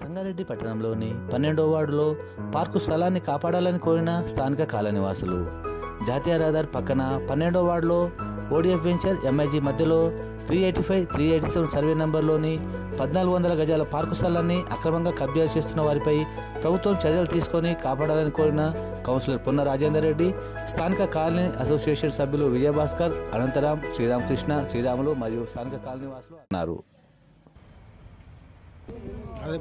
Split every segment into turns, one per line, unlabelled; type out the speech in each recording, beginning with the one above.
సంగారెడ్డి పట్టణంలోని పన్నెండో వార్డులో పార్కు స్థలాన్ని కాపాడాలని కోరిన స్థానిక కాలనివాసులు. జాతీయ రహదారి పక్కన పన్నెండో వార్డులో ఓడిఎఫ్ వెంచర్ ఎంఐజీ మధ్యలో three eighty five three eighty seven survey నంబర్లోని పద్నాలుగు వందల గజాల పార్కు స్థలాన్ని అక్రమంగా కబ్జా చేస్తున్న వారిపై ప్రభుత్వం చర్యలు తీసుకొని కాపాడాలని కోరిన కౌన్సిలర్ పున్న రాజేందర్ రెడ్డి స్థానిక కాలనీ అసోసియేషన్ సభ్యులు విజయభాస్కర్ అనంతరాం శ్రీరామకృష్ణ శ్రీరాములు మరియు స్థానిక కాలనీవాసులు అన్నారు.
అదే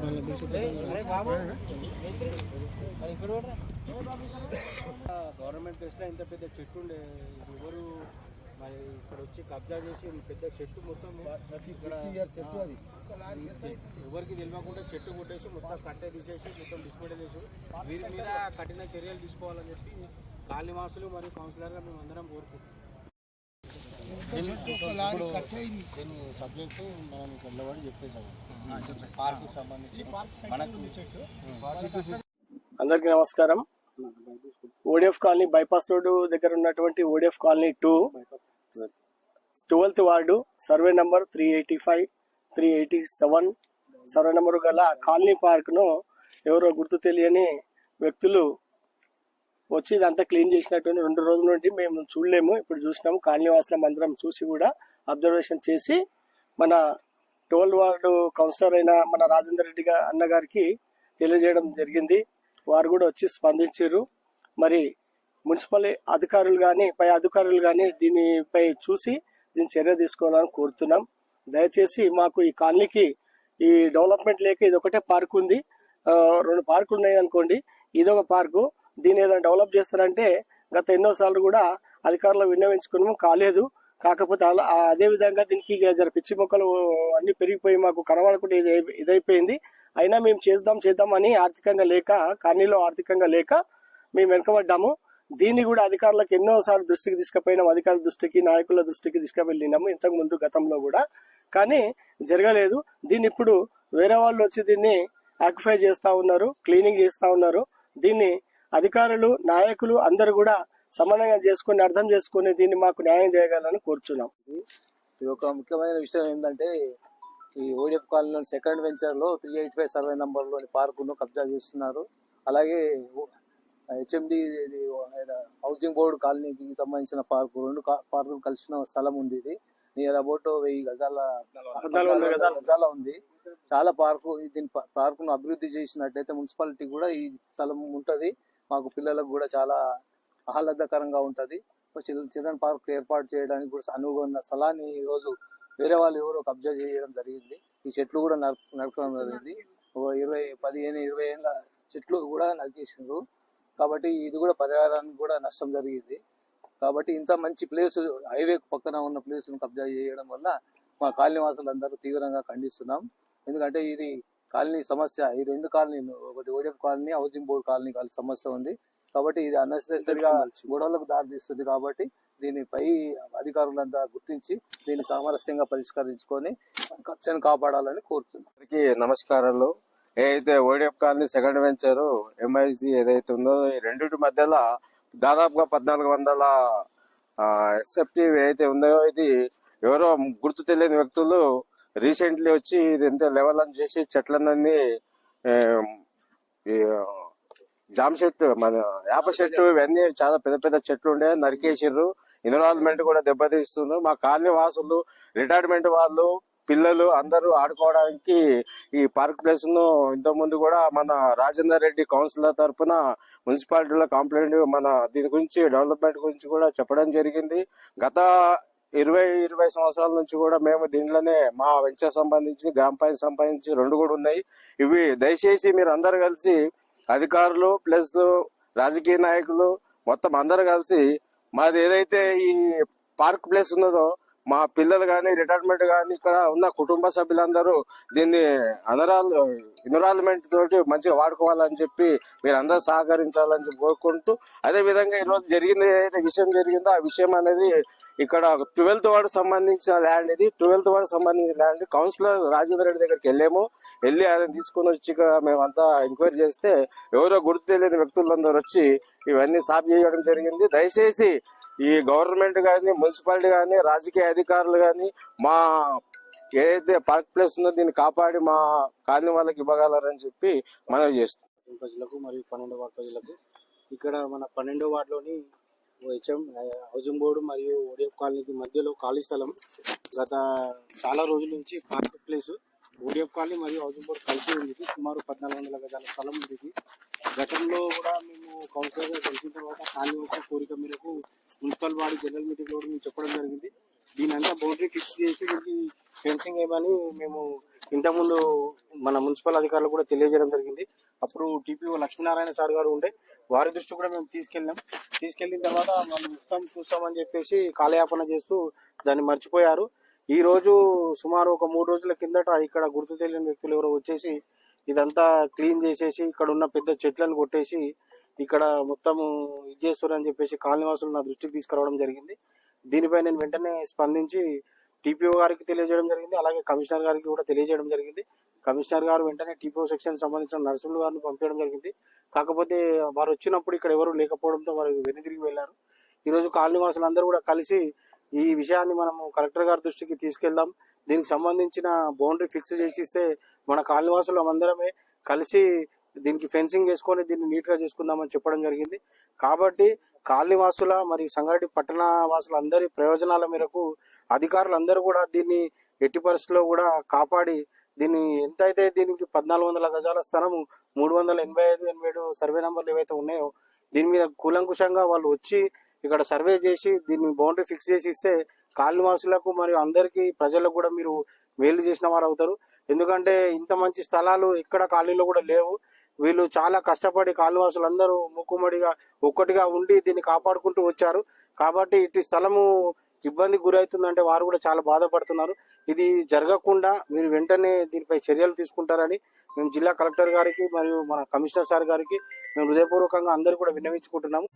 గవర్నమెంట్ ప్లేస్లో ఇంత పెద్ద చెట్టు ఉండే ఎవరు? మరి ఇక్కడ వచ్చి కబ్జా చేసి పెద్ద చెట్టు మొత్తం
చెట్టు అది.
ఎవరికి తెలియకుండా చెట్టు కొట్టేసి మొత్తం కట్టే తీసేసి మొత్తం డిస్మెంటల్ చేసి వీరి మీద కఠిన చర్యలు తీసుకోవాలని చెప్పి కాలనీ వాసులు మరియు కౌన్సిలర్గా మేము అందరం కోరుకుంటున్నాం. దీని సబ్జెక్టు మనం ఇక్కడ నిలబడి చెప్పేసాము పార్కు సంబంధించి మనకు చెట్టు.
అందరికీ నమస్కారం. ఓడిఎఫ్ కాలనీ బైపాస్ రోడ్డు దగ్గర ఉన్నటువంటి ODF colony two twelfth ward survey number three eighty five three eighty seven survey number గల కాలనీ పార్క్ను ఎవరో గుర్తు తెలియని వ్యక్తులు వచ్చి ఇదంతా క్లీన్ చేసినటువంటి రెండు రోజుల నుండి మేము చూడలేము. ఇప్పుడు చూసినాము కాలనీ మందిరం చూసి కూడా అబ్జర్వేషన్ చేసి మన టోల్ వార్డు కౌన్సిలర్ అయిన మన రాజేందర్ రెడ్డి అన్నగారికి తెలియజేయడం జరిగింది. వారు కూడా వచ్చి స్పందించారు. మరి మున్సిపల్ అధికారులు కానీ పై అధికారులు కానీ దీనిపై చూసి దీని చర్య తీసుకోవాలని కోరుతున్నాం. దయచేసి మాకు ఈ కాలనీకి ఈ డెవలప్మెంట్ లేక ఇది ఒకటే పార్క్ ఉంది. రెండు పార్కులు ఉన్నాయి అనుకోండి. ఇది ఒక పార్కు. దీన్ని ఏదైనా డెవలప్ చేస్తారంటే గత ఎన్నో సార్లు కూడా అధికారులు విన్నవించుకున్నాము కాలేదు. కాకపోతే అలా అదే విధంగా దీనికి జర పిచ్చి మొక్కలు అన్ని పెరిగిపోయి మాకు కనబడకుండా ఇది ఇదైపోయింది. అయినా మేము చేద్దాం చేద్దాం అని ఆర్థికంగా లేక కానీలో ఆర్థికంగా లేక మేము వెనకబడ్డాము. దీన్ని కూడా అధికారులకు ఎన్నోసార్లు దృష్టికి తీసుకుపోయినాం అధికారుల దృష్టికి నాయకుల దృష్టికి తీసుకువెళ్ళినాము ఇంతకు ముందు గతంలో కూడా. కానీ జరగలేదు. దీన్ని ఇప్పుడు వేరే వాళ్ళు వచ్చి దీన్ని ఆక్యుపై చేస్తా ఉన్నారు క్లీనింగ్ చేస్తా ఉన్నారు. దీన్ని అధికారులు నాయకులు అందరూ కూడా సమన్వయం చేసుకొని అర్థం చేసుకొని దీన్ని మాకు న్యాయం చేయగలని కోరుచున్నాం.
ఇది ఒక ముఖ్యమైన విషయం ఏంటంటే ఈ ఓడిఎఫ్ కాలనీ సెకండ్ వెంచర్లో త్రీ ఎయిట్ ఫైవ్ సర్వే నంబర్లోని పార్కును కబ్జా చేస్తున్నారు. అలాగే హెచ్ఎండి హౌసింగ్ బోర్డు కాలనీకి సంబంధించిన పార్కు రెండు కా- పార్కులు కలిసిన స్థలం ఉంది ఇది. నియర్ అబౌట్ వెయ్యి గజాల
గజాలు.
ఉంది. చాలా పార్కు దీని పార్కును అభివృద్ధి చేసినట్టయితే మున్సిపాలిటీ కూడా ఈ స్థలం ఉంటది. మాకు పిల్లలకు కూడా చాలా ఆహ్లాదకరంగా ఉంటుంది. చిల్డ్రన్ పార్క్ ఏర్పాటు చేయడానికి కూడా అనువుగా ఉన్న స్థలాన్ని ఈ రోజు వేరే వాళ్ళు ఎవరో కబ్జా చేయడం జరిగింది. ఈ చెట్లు కూడా నరక నరకడం జరిగింది. ఒక ఇరవై పదిహేను ఇరవై ఏళ్ళ చెట్లు కూడా నరికేసిండ్రు. కాబట్టి ఇది కూడా పర్యావరణానికి కూడా నష్టం జరిగింది. కాబట్టి ఇంత మంచి ప్లేస్ హైవే పక్కన ఉన్న ప్లేస్ను కబ్జా చేయడం వల్ల మా కాలనీ వాసులందరూ తీవ్రంగా ఖండిస్తున్నాం. ఎందుకంటే ఇది కాలనీ సమస్య ఈ రెండు కాలనీలు ఒకటి ODF colony housing board colony colony సమస్య ఉంది. కాబట్టి ఇది అన్నెసెసరీగా గొడవలకు దారితీస్తుంది కాబట్టి దీనిపై అధికారులంతా గుర్తించి దీన్ని సామరస్యంగా పరిష్కరించుకొని కక్షను కాపాడాలని కోరుతున్నాం.
అందరికీ నమస్కారాలు. ఏదైతే ODF colony second venture MIG ఏదైతే ఉందో ఈ రెండింటి మధ్యలో దాదాపుగా పద్నాలుగు వందల ఎస్ఎఫ్టీ ఏదైతే ఉందో ఇది ఎవరో గుర్తు తెలియని వ్యక్తులు రీసెంట్లీ వచ్చి ఇది ఎంత లెవెల్ అని చేసి చెట్లన్నీ జామ చెట్టు మన వేప చెట్టు ఇవన్నీ చాలా పెద్ద పెద్ద చెట్లు ఉండే నరికేసిర్రు. ఎన్విరాన్మెంట్ కూడా దెబ్బతీస్తున్నారు మా కాలనీ వాసులు రిటైర్మెంట్ వాళ్ళు పిల్లలు అందరూ ఆడుకోవడానికి ఈ పార్క్ ప్లేస్ను ఇంతకుముందు ముందు కూడా మన రాజేందర్ రెడ్డి కౌన్సిలర్ తరపున మున్సిపాలిటీలో కంప్లైంట్ మన దీని గురించి డెవలప్మెంట్ గురించి కూడా చెప్పడం జరిగింది. గత ఇరవై ఇరవై సంవత్సరాల నుంచి కూడా మేము దీంట్లోనే మా వెంచర్ సంబంధించి గ్రామ పంచాయతీ సంబంధించి రెండు కూడా ఉన్నాయి. ఇవి దయచేసి మీరు అందరు కలిసి అధికారులు ప్లస్ రాజకీయ నాయకులు మొత్తం అందరు కలిసి మాది ఏదైతే ఈ పార్క్ ప్లేస్ ఉన్నదో మా పిల్లలు కానీ రిటైర్మెంట్ కానీ ఇక్కడ ఉన్న కుటుంబ సభ్యులందరూ దీన్ని అనరాల్ ఎన్విరాన్మెంట్ తోటి మంచిగా వాడుకోవాలని చెప్పి మీరు అందరూ సహకరించాలని చెప్పి కోరుకుంటూ అదే విధంగా ఈరోజు జరిగింది ఏదైతే విషయం జరిగిందో ఆ విషయం అనేది ఇక్కడ ట్వెల్త్ వార్డు సంబంధించిన ల్యాండ్ ఇది. ట్వెల్త్ వార్డు సంబంధించిన ల్యాండ్. కౌన్సిలర్ రాజేంద్ర రెడ్డి దగ్గరికి వెళ్ళాము. వెళ్ళి ఆయన తీసుకుని వచ్చి ఇక్కడ మేమంతా ఎంక్వైరీ చేస్తే ఎవరో గుర్తు తెలియని వ్యక్తులందరూ వచ్చి ఇవన్నీ సాఫ్ చేయడం జరిగింది. దయచేసి ఈ గవర్నమెంట్ కానీ మున్సిపాలిటీ కానీ రాజకీయ అధికారులు కానీ మా ఏదైతే పార్క్ ప్లేస్ ఉందో దీన్ని కాపాడి మా కాలనీ వాళ్ళకి ఇవ్వగలరని చెప్పి మనవి చేస్తున్నాం.
ప్రజలకు మరియు పన్నెండు వార్డు ప్రజలకు. ఇక్కడ మన పన్నెండో వార్డులోని హెచ్ఎం హౌసింగ్ బోర్డు మరియు ఓడిఎఫ్ కాలనీకి మధ్యలో ఖాళీ స్థలం. గత చాలా రోజుల నుంచి పార్క్ ప్లేస్. ఓడిఎఫ్ కాలనీ మరియు హౌసింగ్ బోర్డు కలిసి ఉంది. సుమారు పద్నాలుగు వందల గజాల స్థలం ఉంది గతంలో కూడా మేము కౌన్సిలర్ కలిసిన తర్వాత కాలనీ యొక్క కోరిక మేరకు మున్సిపల్ వాడి జనరల్ మీటింగ్లో కూడా మేము చెప్పడం జరిగింది. దీనంతా బౌండరీ ఫిక్స్ చేసి దీనికి ఫెన్సింగ్ వేయమని మేము ఇంతకుముందు మన మున్సిపల్ అధికారులు కూడా తెలియజేయడం జరిగింది. అప్పుడు టీపీఓ లక్ష్మీనారాయణ సార్ గారు ఉండే వారి దృష్టి కూడా మేము తీసుకెళ్ళాం. తీసుకెళ్ళిన తర్వాత మనం మొత్తం చూస్తామని చెప్పేసి కాలయాపన చేస్తూ దాన్ని మర్చిపోయారు. ఈ రోజు సుమారు ఒక మూడు రోజుల కిందట ఇక్కడ గుర్తు తెలియని వ్యక్తులు ఎవరో వచ్చేసి ఇదంతా క్లీన్ చేసేసి ఇక్కడ ఉన్న పెద్ద చెట్లను కొట్టేసి ఇక్కడ మొత్తం ఇది చేస్తారని చెప్పేసి కాలనీవాసులు నా దృష్టికి తీసుకురావడం జరిగింది. దీనిపై నేను వెంటనే స్పందించి టీపీఓ గారికి తెలియజేయడం జరిగింది అలాగే కమిషనర్ గారికి కూడా తెలియజేయడం జరిగింది. కమిషనర్ గారు వెంటనే టీపీఓ సెక్షన్ సంబంధించిన నర్సులు గారిని పంపించడం జరిగింది. కాకపోతే వారు వచ్చినప్పుడు ఇక్కడ ఎవరు లేకపోవడంతో వారు వెనుదిరిగి వెళ్ళారు ఈరోజు కాలనీ వాసులందరూ కూడా కలిసి ఈ విషయాన్ని మనము కలెక్టర్ గారి దృష్టికి తీసుకెళ్దాం. దీనికి సంబంధించిన బౌండరీ ఫిక్స్ చేసి ఇస్తే మన కాలనీ వాసులు అందరమే కలిసి దీనికి ఫెన్సింగ్ వేసుకొని దీన్ని నీట్గా చేసుకుందామని చెప్పడం జరిగింది. కాబట్టి కాలనీ వాసుల మరియు సంగారెడ్డి పట్టణ వాసులందరి ప్రయోజనాల మేరకు అధికారులు అందరూ కూడా దీన్ని ఎట్టి పరిస్థితుల్లో కూడా కాపాడి దీన్ని ఎంతైతే దీనికి పద్నాలుగు వందల గజాల స్థలము మూడు వందల ఎనభై ఐదు ఎనభై ఏడు సర్వే నంబర్లు ఏవైతే ఉన్నాయో దీని మీద కూలంకుషంగా వాళ్ళు వచ్చి ఇక్కడ సర్వే చేసి దీన్ని బౌండరీ ఫిక్స్ చేసి ఇస్తే కాలనివాసులకు మరియు అందరికీ ప్రజలకు కూడా మీరు మేలు చేసిన వారు అవుతారు. ఎందుకంటే ఇంత మంచి స్థలాలు ఎక్కడ కాలనీలో కూడా లేవు. వీళ్ళు చాలా కష్టపడి కాలువాసులు అందరూ మూకుమ్మడిగా ఒక్కటిగా ఉండి దీన్ని కాపాడుకుంటూ వచ్చారు. కాబట్టి ఇటు స్థలము ఇబ్బందికి గురవుతుందంటే వారు కూడా చాలా బాధపడుతున్నారు. ఇది జరగకుండా మీరు వెంటనే దీనిపై చర్యలు తీసుకుంటారని మేము జిల్లా కలెక్టర్ గారికి మరియు మన కమిషనర్ సార్ గారికి మేము హృదయపూర్వకంగా అందరూ కూడా విన్నవించుకుంటున్నాము.